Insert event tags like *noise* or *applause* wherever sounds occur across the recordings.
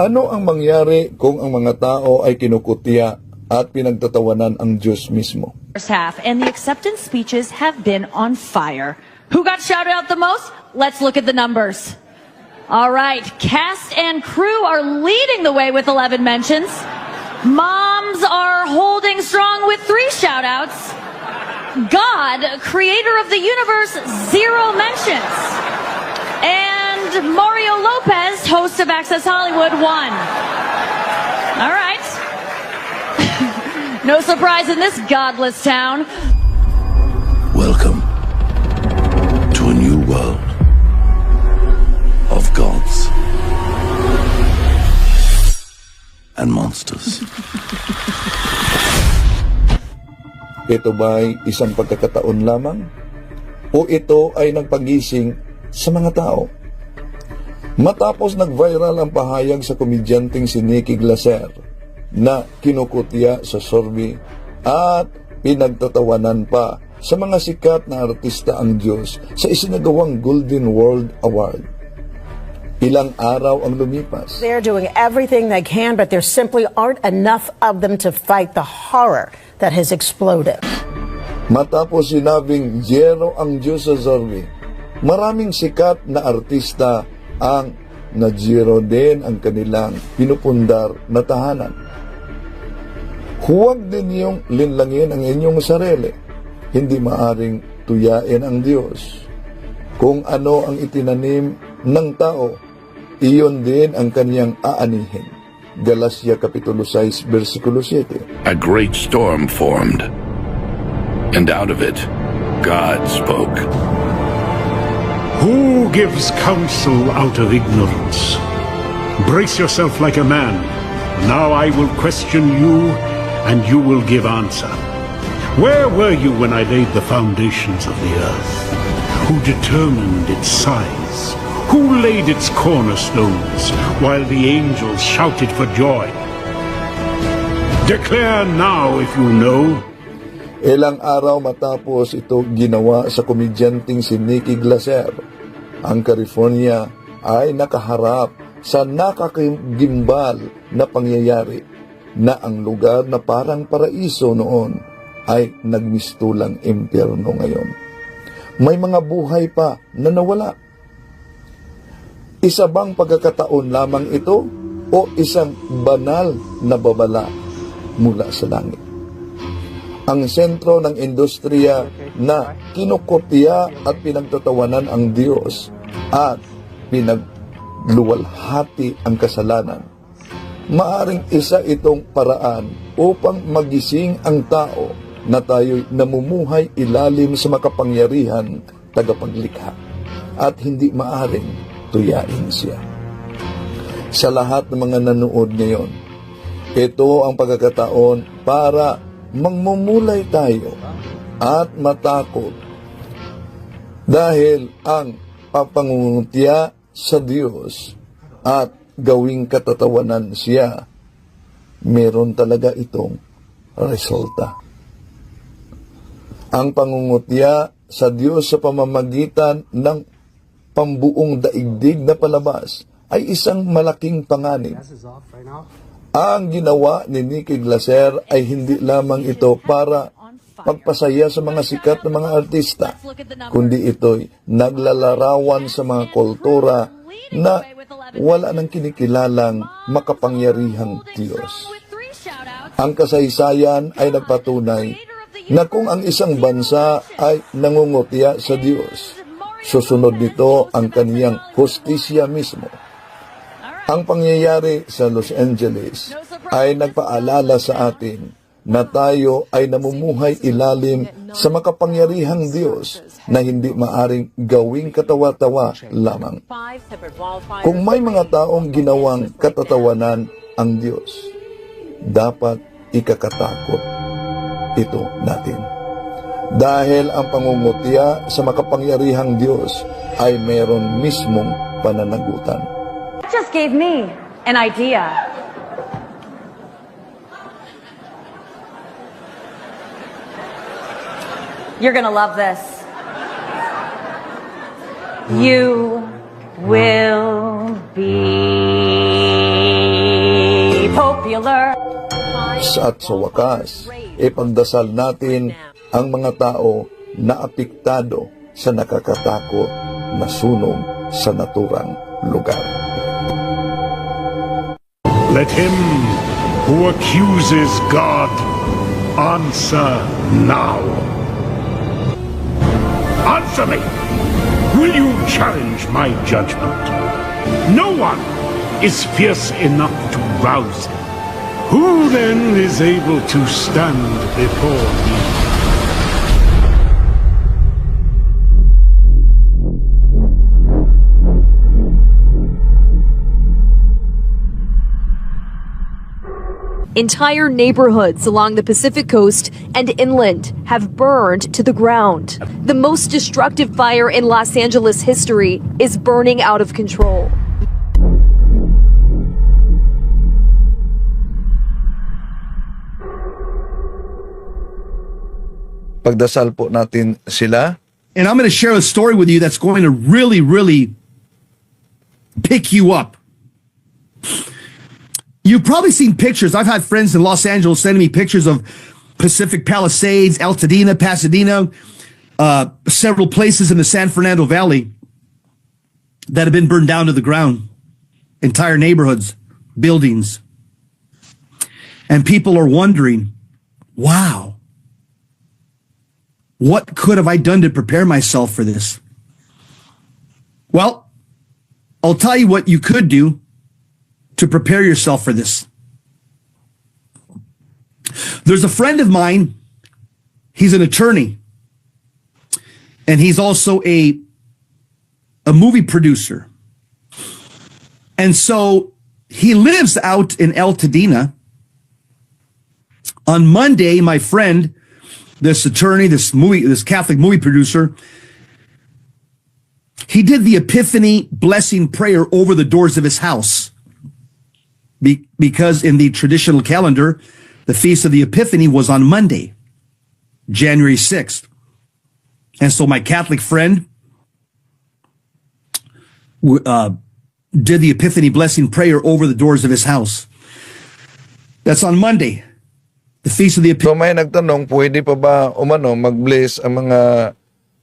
Ano ang mangyari kung ang mga tao ay kinukutya at pinagtatawanan ang Diyos mismo? first half, and the acceptance speeches have been on fire. Who got shouted out the most? Let's look at the numbers. All right, cast and crew are leading the way with 11 mentions. Moms are holding strong with three shout outs. God, creator of the universe, zero mentions. And Mario Lopez, host of Access Hollywood, one. All right. *laughs* No surprise in this godless town. Welcome to a new world of gods and monsters. *laughs* Ito ba'y isang pagkakataon lamang? O ito ay nagpagising sa mga tao? Matapos nag-viral ang pahayag sa komedyanteng si Nicky Glaser na kinukutya sa sorbi at pinagtatawanan pa sa mga sikat na artista ang Diyos sa isinagawang Golden World Award. Ilang araw ang lumipas. They're doing everything they can, but there simply aren't enough of them to fight the horror that has exploded. Matapos sinabing zero ang Diyos sa Zorbi, maraming sikat na artista ang na-zero din ang kanilang pinupundar na tahanan. Huwag din niyong linlangin ang inyong sarili. Hindi maaring tuyain ang Diyos. Kung ano ang itinanim ng tao, iyon din ang kaniyang aanihin. Galacia Kapitulo 6, versikulo 7. A great storm formed, and out of it, God spoke. Who gives counsel out of ignorance? Brace yourself like a man. Now I will question you, and you will give answer. Where were you when I laid the foundations of the earth? Who determined its size? Who laid its cornerstones while the angels shouted for joy? Declare now if you know. Ilang araw matapos ito ginawa sa komedyanteng si Nicky Glaser, ang California ay nakaharap sa nakakigimbal na pangyayari na ang lugar na parang paraiso noon ay nagmistulang impyerno ngayon. May mga buhay pa na nawala. Isa bang pagkakataon lamang ito o isang banal na babala mula sa langit? Ang sentro ng industriya na kinukopya at pinagtatawanan ang Diyos at pinagluwalhati ang kasalanan. Maaring isa itong paraan upang magising ang tao na tayo'y namumuhay ilalim sa makapangyarihan tagapaglikha at hindi maaring tuyain siya. Sa lahat ng mga nanood ngayon, ito ang pagkakataon para magmumulay tayo at matakot dahil ang papangungutya sa Diyos at gawing katatawanan siya, meron talaga itong resulta. Ang pangungutya sa Diyos sa pamamagitan ng pambuong daigdig na palabas ay isang malaking panganib. Ang ginawa ni Nicky Glaser ay hindi lamang ito para pagpasaya sa mga sikat na mga artista, kundi ito'y naglalarawan sa mga kultura na wala nang kinikilalang makapangyarihang Diyos. Ang kasaysayan ay nagpatunay na kung ang isang bansa ay nangungutya sa Diyos, susunod nito ang kaniyang hustisya mismo. Ang pangyayari sa Los Angeles ay nagpaalala sa atin na tayo ay namumuhay ilalim sa makapangyarihang Diyos na hindi maaring gawing katawa-tawa lamang. Kung may mga taong ginawang katatawanan ang Diyos, dapat ikakatakot ito natin. Dahil ang pangungutya sa makapangyarihang Diyos ay meron mismong pananagutan. Just gave me an idea. You're gonna love this. You will be Sa at sa wakas, ipagdasal natin ang mga tao na apektado sa nakakatakot na sunog sa naturang lugar. Let him who accuses God answer now. Answer me! Will you challenge my judgment? No one is fierce enough to rouse him. Who then is able to stand before me? Entire neighborhoods along the Pacific coast and inland have burned to the ground. The most destructive fire in Los Angeles history is burning out of control. Pagdasal po natin sila And I'm going to share a story with you that's going to really, really pick you up. You've probably seen pictures. I've had friends in Los Angeles sending me pictures of Pacific Palisades, Altadena, Pasadena, uh, several places in the San Fernando Valley that have been burned down to the ground. Entire neighborhoods, buildings. And people are wondering, wow, what could have I done to prepare myself for this? Well, I'll tell you what you could do to prepare yourself for this. There's a friend of mine. He's an attorney. And he's also a, a movie producer. And so he lives out in El Tadena. On Monday, my friend, this attorney, this movie, this Catholic movie producer, he did the Epiphany blessing prayer over the doors of his house. Be- because in the traditional calendar, the Feast of the Epiphany was on Monday, January 6th. And so my Catholic friend uh, did the Epiphany blessing prayer over the doors of his house. That's on Monday, the Feast of the Epiphany. So may nagtanong, pwede pa ba umano mag-bless ang mga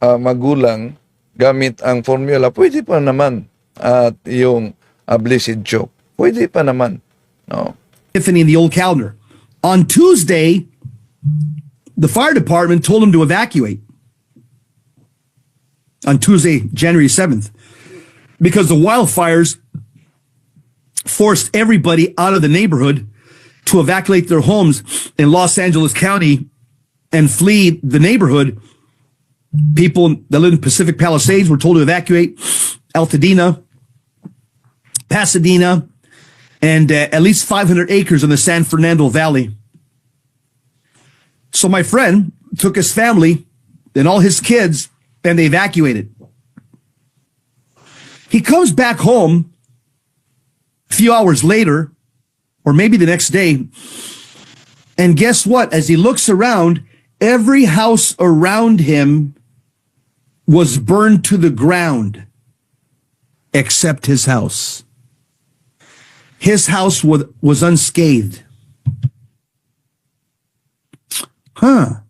ah, magulang gamit ang formula? Pwede pa naman. At yung ah, blessed joke. Pwede pa naman. No. Epiphany in the old calendar. On Tuesday, the fire department told him to evacuate. On Tuesday, January 7th, because the wildfires forced everybody out of the neighborhood to evacuate their homes in Los Angeles County and flee the neighborhood. People that live in Pacific Palisades were told to evacuate Altadena, Pasadena, and uh, at least 500 acres in the San Fernando Valley. So my friend took his family and all his kids and they evacuated. He comes back home a few hours later, or maybe the next day. And guess what? As he looks around, every house around him was burned to the ground except his house his house was, was unscathed. Huh.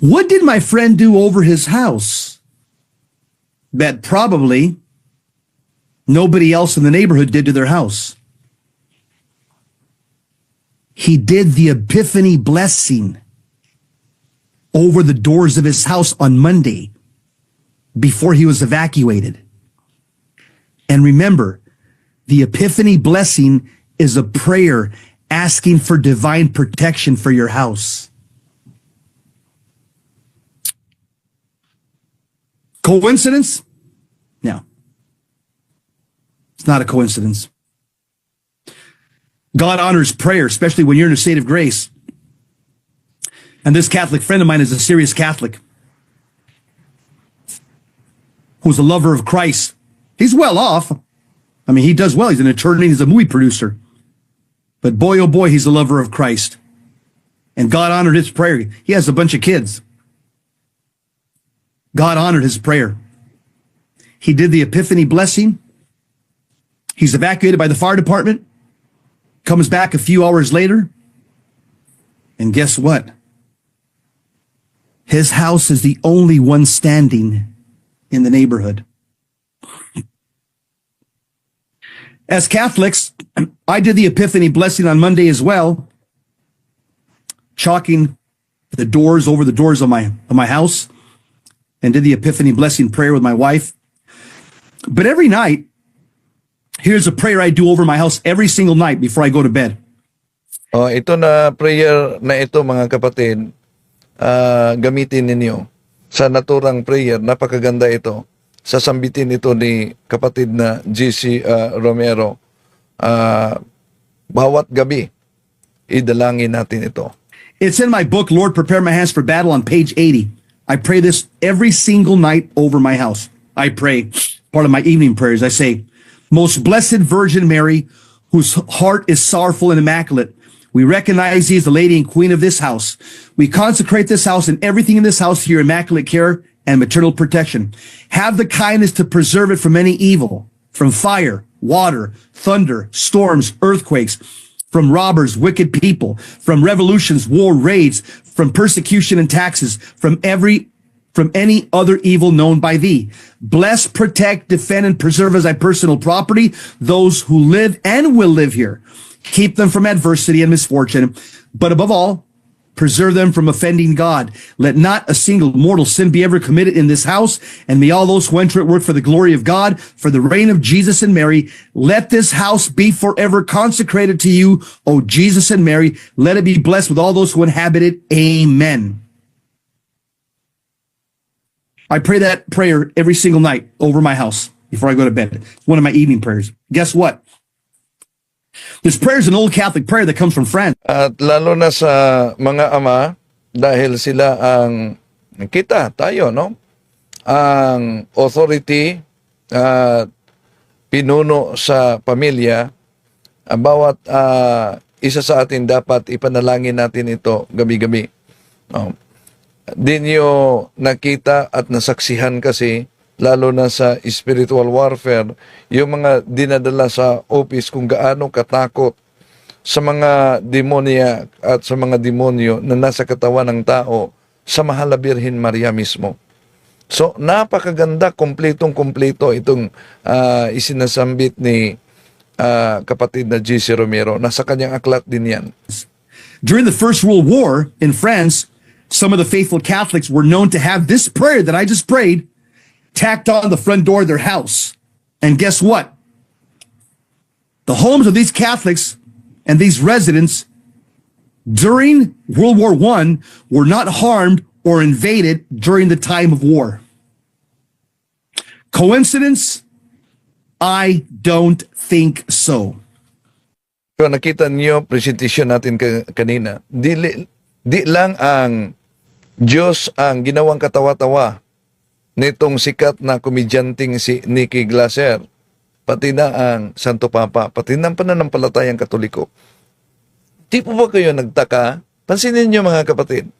What did my friend do over his house? That probably nobody else in the neighborhood did to their house. He did the epiphany blessing over the doors of his house on Monday before he was evacuated. And remember, the Epiphany blessing is a prayer asking for divine protection for your house. Coincidence? No. It's not a coincidence. God honors prayer, especially when you're in a state of grace. And this Catholic friend of mine is a serious Catholic who's a lover of Christ. He's well off. I mean, he does well. He's an attorney. He's a movie producer. But boy, oh boy, he's a lover of Christ. And God honored his prayer. He has a bunch of kids. God honored his prayer. He did the epiphany blessing. He's evacuated by the fire department. Comes back a few hours later. And guess what? His house is the only one standing in the neighborhood. As Catholics, I did the Epiphany blessing on Monday as well, chalking the doors over the doors of my of my house, and did the Epiphany blessing prayer with my wife. But every night, here's a prayer I do over my house every single night before I go to bed. Oh, ito na prayer na ito mga kapatid, ah, gamitin ninyo sa naturang prayer. Napakaganda ito. Sasambitin ito ni kapatid na GC ah, Romero. Ah, bawat gabi, idalangin natin ito. It's in my book, Lord, Prepare My Hands for Battle on page 80. I pray this every single night over my house. I pray part of my evening prayers. I say, Most Blessed Virgin Mary, whose heart is sorrowful and immaculate, we recognize thee as the lady and queen of this house. We consecrate this house and everything in this house to your immaculate care and maternal protection. Have the kindness to preserve it from any evil, from fire, water, thunder, storms, earthquakes, from robbers, wicked people, from revolutions, war, raids, from persecution and taxes, from every from any other evil known by thee. Bless, protect, defend, and preserve as thy personal property those who live and will live here. Keep them from adversity and misfortune, but above all, preserve them from offending God. Let not a single mortal sin be ever committed in this house, and may all those who enter it work for the glory of God, for the reign of Jesus and Mary. Let this house be forever consecrated to you, O Jesus and Mary. Let it be blessed with all those who inhabit it. Amen. I pray that prayer every single night over my house before I go to bed. It's one of my evening prayers. Guess what? This prayer is an old Catholic prayer that comes from France. At lalo na sa mga ama, dahil sila ang kita, tayo, no? Ang authority at pinuno sa pamilya, ang bawat ah, isa sa atin dapat ipanalangin natin ito gabi-gabi. Oh. Di nyo nakita at nasaksihan kasi, lalo na sa spiritual warfare, yung mga dinadala sa office kung gaano katakot sa mga demonia at sa mga demonyo na nasa katawan ng tao sa mahal na Maria mismo. So, napakaganda, kompletong kompleto itong ah, isinasambit ni ah, kapatid na G.C. Romero. Nasa kanyang aklat din yan. During the First World War in France, some of the faithful Catholics were known to have this prayer that I just prayed tacked on the front door of their house. And guess what? The homes of these Catholics and these residents during World War I were not harmed or invaded during the time of war. Coincidence? I don't think so. Kung nakita niyo presentation natin kanina, di, di lang ang Diyos ang ginawang katawa-tawa nitong sikat na komedyanteng si Nikki Glaser, pati na ang Santo Papa, pati ng pananampalatayang katoliko. Di po ba kayo nagtaka? Pansinin niyo mga kapatid,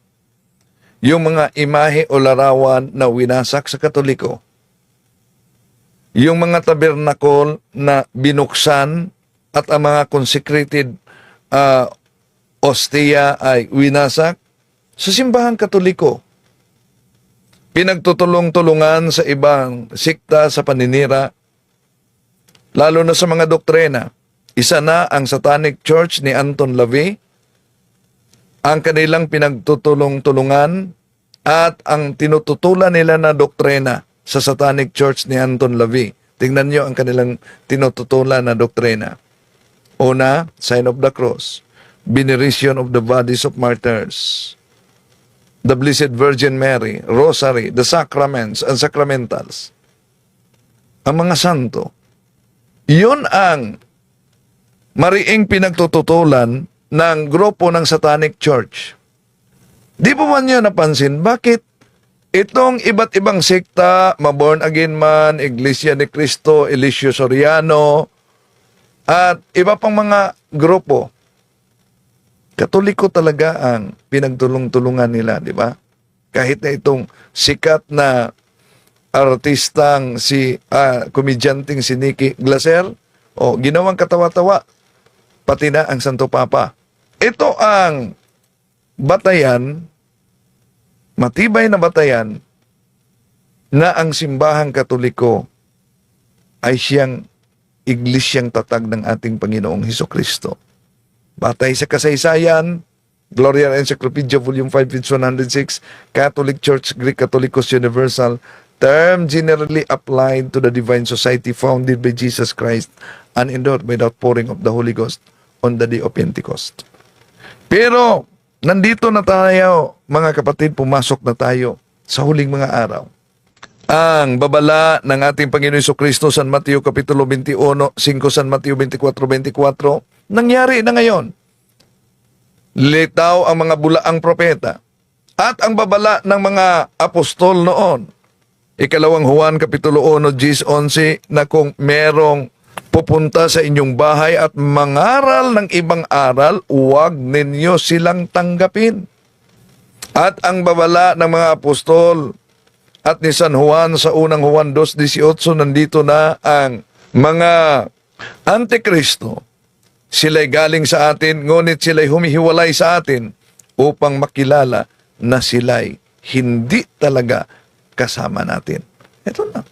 yung mga imahe o larawan na winasak sa katoliko, yung mga tabernakol na binuksan at ang mga consecrated uh, ostia ay winasak sa simbahang katoliko. Pinagtutulong-tulungan sa ibang sikta sa paninira, lalo na sa mga doktrina. Isa na ang Satanic Church ni Anton LaVey, ang kanilang pinagtutulong-tulungan at ang tinututulan nila na doktrina sa Satanic Church ni Anton LaVey. Tingnan niyo ang kanilang tinututulan na doktrina. Una, sign of the cross. Veneration of the bodies of martyrs. The Blessed Virgin Mary, Rosary, the sacraments and sacramentals. Ang mga santo. Yun ang mariing pinagtututulan ng grupo ng Satanic Church. Di po man nyo napansin, bakit itong iba't ibang sekta, ma-born again man, Iglesia ni Cristo, Elisio Soriano, at iba pang mga grupo, katoliko talaga ang pinagtulong-tulungan nila, di ba? Kahit na itong sikat na artistang si ah, komedyanteng si Nikki Glaser, o ginawang katawa-tawa, pati na ang Santo Papa. Ito ang batayan, matibay na batayan, na ang simbahang katoliko ay siyang iglesyang tatag ng ating Panginoong Heso Kristo. Batay sa kasaysayan, Gloria Encyclopedia Volume 5, page 106, Catholic Church, Greek Catholicos Universal, term generally applied to the divine society founded by Jesus Christ and endured by the pouring of the Holy Ghost on the day of Pentecost. Pero, nandito na tayo, mga kapatid, pumasok na tayo sa huling mga araw. Ang babala ng ating Panginoon Kristo San Mateo Kapitulo 21, 5 San Mateo 24, 24, nangyari na ngayon. Litaw ang mga bulaang propeta at ang babala ng mga apostol noon. Ikalawang Juan Kapitulo 1, 10, 11 na kung merong pupunta sa inyong bahay at mangaral ng ibang aral, huwag ninyo silang tanggapin. At ang babala ng mga apostol at ni San Juan sa unang Juan 2.18, nandito na ang mga antikristo. Sila'y galing sa atin, ngunit sila'y humihiwalay sa atin upang makilala na sila'y hindi talaga kasama natin. Ito na.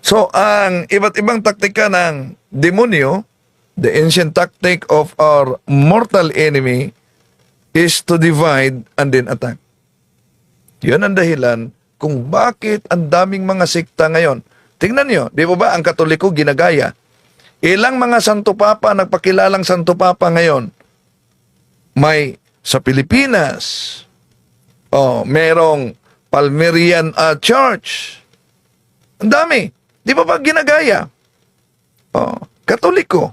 So, ang iba't ibang taktika ng demonyo, the ancient tactic of our mortal enemy is to divide and then attack. Yun ang dahilan kung bakit ang daming mga sikta ngayon. Tingnan nyo, di ba ba ang katoliko ginagaya? Ilang mga Santo Papa, nagpakilalang Santo Papa ngayon, may sa Pilipinas, oh, merong Palmerian uh, Church. Ang dami. Di ba ba ginagaya? Oh, katoliko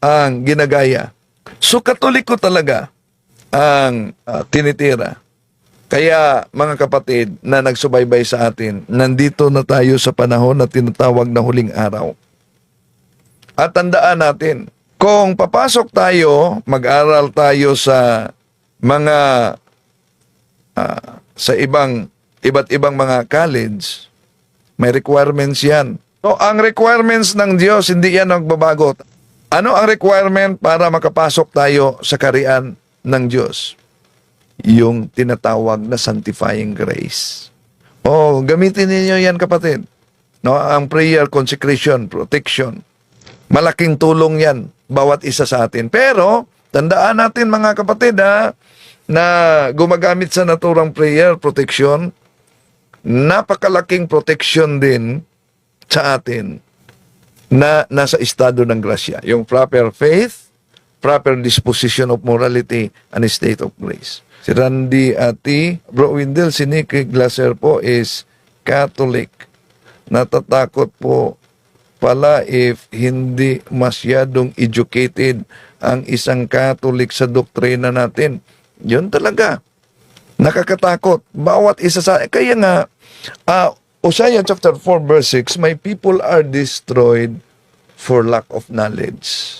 ang ginagaya. So katoliko talaga ang ah, tinitira. Kaya mga kapatid na nagsubaybay sa atin, nandito na tayo sa panahon na tinatawag na huling araw. At tandaan natin, kung papasok tayo, mag-aral tayo sa mga ah, sa ibang iba't ibang mga college, may requirements yan. So, ang requirements ng Diyos, hindi yan nagbabago. Ano ang requirement para makapasok tayo sa karian ng Diyos? Yung tinatawag na sanctifying grace. Oh, gamitin ninyo yan kapatid. No, ang prayer, consecration, protection. Malaking tulong yan bawat isa sa atin. Pero tandaan natin mga kapatid ha, na gumagamit sa naturang prayer, protection, napakalaking protection din sa atin na nasa estado ng grasya. Yung proper faith, proper disposition of morality, and state of grace. Si Randy Ati, Bro Windel, si Nicky Glaser po is Catholic. Natatakot po pala if hindi masyadong educated ang isang Catholic sa doktrina natin. Yun talaga. Nakakatakot. Bawat isa sa... Kaya nga, uh, Hosea chapter 4 verse 6, My people are destroyed for lack of knowledge.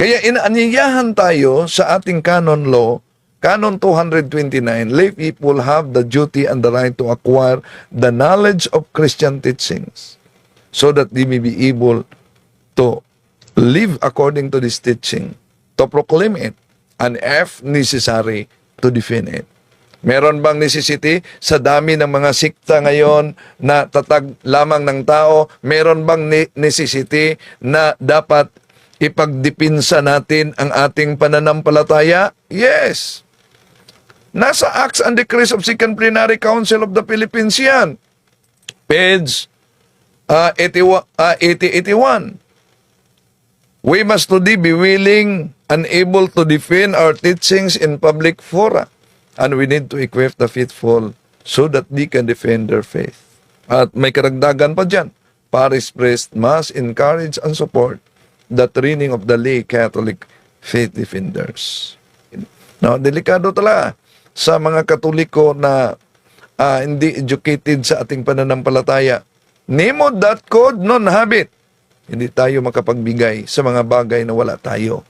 Kaya inaanyayahan tayo sa ating canon law, Canon 229, lay people have the duty and the right to acquire the knowledge of Christian teachings so that they may be able to live according to this teaching, to proclaim it, and if necessary, to defend it. Meron bang necessity sa dami ng mga sikta ngayon na tatag lamang ng tao? Meron bang ne- necessity na dapat ipagdipinsa natin ang ating pananampalataya? Yes. Nasa Acts and Decrees of Second Plenary Council of the Philippines yan. Page uh, 81, uh, 8081. We must today be willing and able to defend our teachings in public fora. And we need to equip the faithful so that they can defend their faith. At may karagdagan pa dyan. Parish priest must encourage and support the training of the lay Catholic faith defenders. Now, delikado talaga sa mga katoliko na ah, hindi educated sa ating pananampalataya. Nemo that code non habit. Hindi tayo makapagbigay sa mga bagay na wala tayo.